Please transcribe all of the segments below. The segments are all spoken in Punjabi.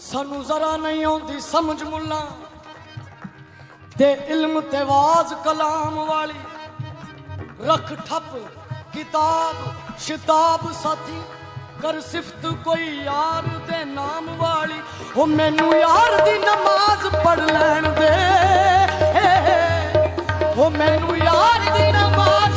ਸਾਨੂੰ ਜ਼ਰਾ ਨਹੀਂ ਆਉਂਦੀ ਸਮਝ ਮੁੱਲਾ। ਤੇ ਇਲਮ ਤੇ ਵਾਜ਼ ਕਲਾਮ ਵਾਲੀ ਰੱਖ ਠੱਪ ਕਿਤਾਬ, ਸ਼ਿਤਾਬ ਸਾਥੀ, ਕਰ ਸਿਫਤ ਕੋਈ ਯਾਰ ਦੇ ਨਾਮ ਵਾਲੀ। ਉਹ ਮੈਨੂੰ ਯਾਰ ਦੀ ਨਮਾਜ਼ ਪੜ ਲੈਣ ਦੇ। ਉਹ ਮੈਨੂੰ ਯਾਰ ਦੀ ਨਮਾਜ਼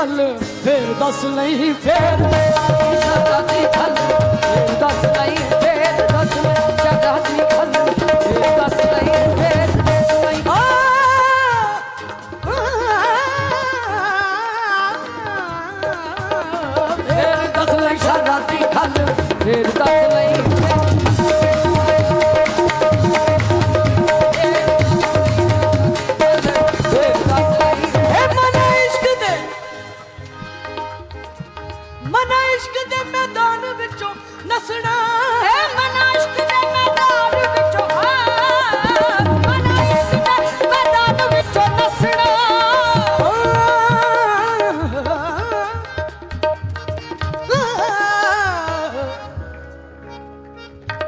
ਗੱਲ ਫੇਰ ਦੱਸ ਲਈ ਫੇਰ ਜਰਾ ਦੀ ਫੇਰ ਦੱਸ ਲਈ ਫੇਰ ਦੱਸ ਲਈ ਜਰਾ ਦੀ ਖੱਡ ਫੇਰ ਦੱਸ ਲਈ ਫੇਰ ਦੱਸ ਲਈ ਆ! ਫੇਰ ਦੱਸ ਲਈ ਸ਼ਰਾ ਦੀ ਗੱਲ ਫੇਰ ਦੱਸ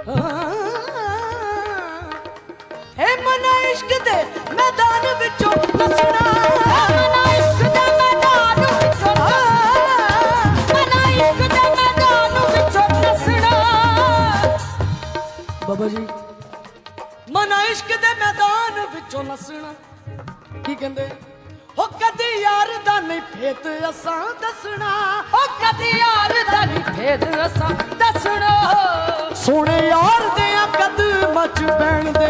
ਏ ਮਨ ਇਸ਼ਕ ਦੇ ਮੈਦਾਨ ਵਿੱਚੋਂ ਨਸਣਾ ਮਨ ਇਸ਼ਕ ਦੇ ਮੈਦਾਨ ਵਿੱਚੋਂ ਮਨ ਇਸ਼ਕ ਦੇ ਮੈਦਾਨ ਵਿੱਚੋਂ ਨਸਣਾ ਬਾਬਾ ਜੀ ਮਨ ਇਸ਼ਕ ਦੇ ਮੈਦਾਨ ਵਿੱਚੋਂ ਨਸਣਾ ਕੀ ਕਹਿੰਦੇ? ਹੋ ਕਦੀ ਯਾਰ ਦਾ ਨਹੀਂ ਫੇਤ ਅਸਾਂ ਦੱਸਣਾ। ਉਹ ਕਦੀ ਯਾਰ ਦਾ ਨੀ ਭੇਦ ਅਸਾਂ ਦੱਸਣਾ। ਸੋਹਣੇ ਯਾਰ ਦੇ ਆ ਕਦਮਾਂ ਚ ਬਹਿਣ ਦੇ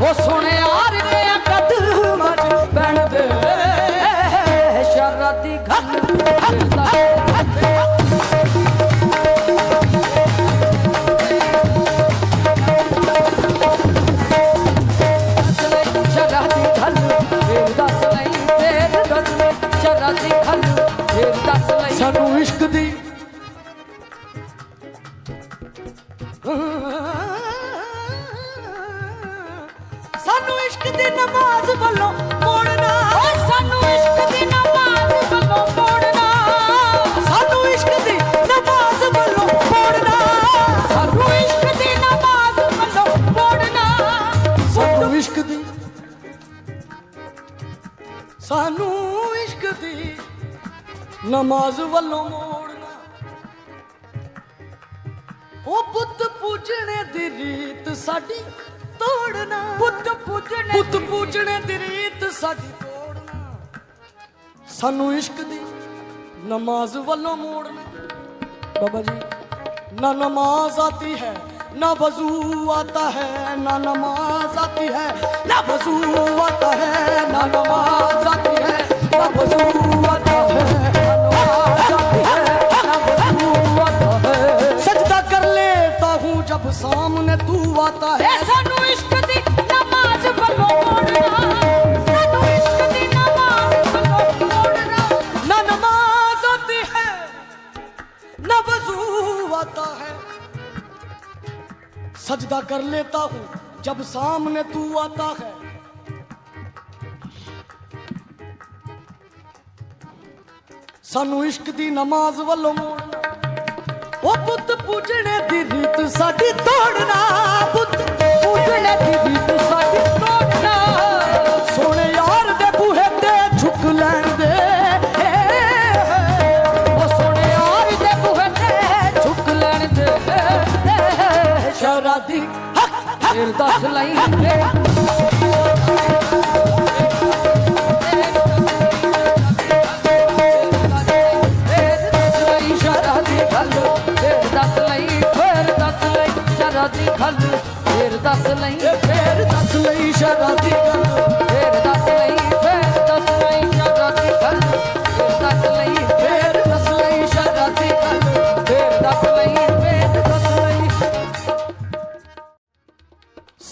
ਉਹ ਸੁਣ ਸਾਨੂੰ ਇਸ਼ਕ ਦੀ ਨਮਾਜ਼ ਵੱਲੋਂ ਮੋੜਨਾ। ਸਾਨੂੰ ਇਸ਼ਕ ਦੀ ਨਮਾਜ਼ ਵੱਲੋਂ ਮੋੜਨਾ। ਸਾਨੂੰ ਇਸ਼ਕ ਦੀ ਨਮਾਜ਼ ਵੱਲੋਂ ਮੋੜਨਾ। ਸਾਨੂੰ ਇਸ਼ਕ ਦੀ ਨਮਾਜ਼ ਵੱਲੋਂ ਮੋੜਨਾ। ਸਾਨੂੰ ਇਸ਼ਕ ਦੀ ਸਾਨੂੰ ਇਸ਼ਕ ਦੀ ਨਮਾਜ਼ ਵੱਲੋਂ ਉਹ ਬੁੱਤ ਪੂਜਣੇ ਦੀ ਰੀਤ ਸਾਡੀ ਤੋੜਨਾ ਬੁੱਤ ਪੂਜਣੇ ਬੁੱਤ ਪੂਜਣੇ ਦੀ ਰੀਤ ਸਾਡੀ ਤੋੜਨਾ ਸਾਨੂੰ ਇਸ਼ਕ ਦੀ ਨਮਾਜ਼ ਵੱਲੋਂ ਮੋੜਨਾ ਬਾਬਾ ਜੀ ਨਾ ਨਮਾਜ਼ ਆਤੀ ਹੈ ਨਾ ਵਜ਼ੂ ਆਤਾ ਹੈ ਨਾ ਨਮਾਜ਼ ਆਤੀ ਹੈ ਨਾ ਵਜ਼ੂ ਆਤਾ ਹੈ ਨਾ ਨਮਾਜ਼ ਆਤੀ ਹੈ ਨਾ ਵਜ਼ੂ ਸਾਹਮਣੇ ਤੂੰ ਵਾਤਾ ਹੈ ਸਾਨੂੰ ਇਸ਼ਕ ਦੀ ਨਮਾਜ਼ ਵੱਲੋਂ ਮੋੜਨਾ ਸਾਨੂੰ ਇਸ਼ਕ ਦੀ ਨਮਾਜ਼ ਵੱਲੋਂ ਮੋੜਨਾ ਸਜਦਾ ਕਰ ਲੇਤਾ ਹੂੰ ਜਬ ਸਾਹਮਣੇ ਤੂੰ ਆਤਾ ਹੈ ਸਾਨੂੰ ਇਸ਼ਕ ਦੀ ਨਮਾਜ਼ ਵੱਲੋਂ ਮੋੜਨਾ ਉਹ ਪੁੱਤ ਪੂਜਣੇ ਦੀ ਰੀਤ ਸਾਡੀ ਤੋੜਨਾ ਪੁੱਤ ਪੂਜਣੇ ਦੀ ਰੀਤ ਸਾਡੀ ਤੋੜਨਾ ਸੋਹਣੇ ਯਾਰ ਦੇ ਬੂਹੇ ਤੇ ਝੁਕ ਲੈਣ ਦੇ ਉਹ ਸੋਹਣੇ ਯਾਰ ਦੇ ਬੂਹੇ ਤੇ ਝੁਕ ਲੈਣ ਦੇ ਸ਼ਰਾ ਦੀ ਫੇਰ ਦੱਸ ਲਈ ਵੇ ਗੱਲ ਫੇਰ ਦੱਸ ਲਈ। ਫੇਰ ਦੱਸ ਲਈ ਸ਼ਰਾਦੀ ਗੱਲ ਫੇਰ ਦੱਸ ਲਈ ਫੇਰ ਦੱਸ ਲਈ ਸ਼ਰਾਦੀ ਗੱਲ ਫੇਰ ਦੱਸ ਲਈ ਫੇਰ ਦੱਸ ਲਈ ਸ਼ਰਾਦੀ ਗੱਲ ਫੇਰ ਦੱਸ ਲਈ ਫੇਰ ਦੱਸ ਲਈ।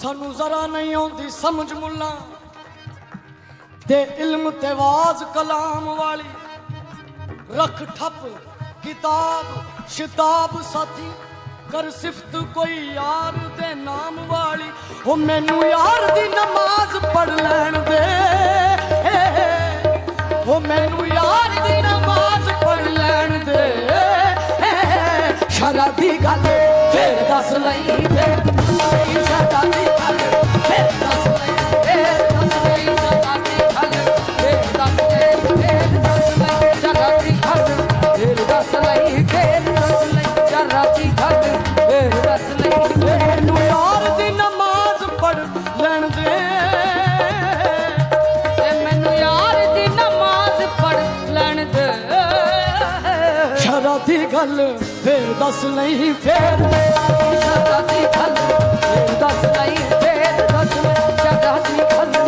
ਸਾਨੂੰ ਜ਼ਰਾ ਨਹੀਂ ਆਉਂਦੀ ਸਮਝ ਮੁੱਲਾ। ਤੇ ਇਲਮ ਤੇ ਵਾਜ਼ ਕਲਾਮ ਵਾਲੀ। ਰਖ ਠੱਪ ਕਿਤਾਬ ਸ਼ਿਤਾਬ ਸਾਥੀ। ਕਰ ਸਿਫਤ ਕੋਈ ਯਾਰ ਦੇ ਨਾਮ ਵਾਲੀ। ਉਹ ਮੈਨੂੰ ਯਾਰ ਦੀ ਨਮਾਜ਼ ਪੜ ਲੈਣ ਦੇ। ਉਹ ਮੈਨੂੰ ਯਾਰ ਦੀ ਨਮਾਜ਼ ਪੜ ਲੈਣ ਦੇ। ਸ਼ਰਾ ਦੀ ਗੱਲ ਫੇਰ ਦੱਸ ਲਈ ਫੇਰ। ਸ਼ਰਾ ਦੀ ਗੱਲ, ਫੇਰ ਦੱਸ ਨਹੀਂ, ਫੇਰ ਜੱਟਾਂ ਦੀ ਗੱਲ, ਫੇਰ ਦੱਸ ਲਈ ਫੇਰ ਦੱਸ ਮੈਂ ਜੱਟਾਂ ਦੀ ਗੱਲ।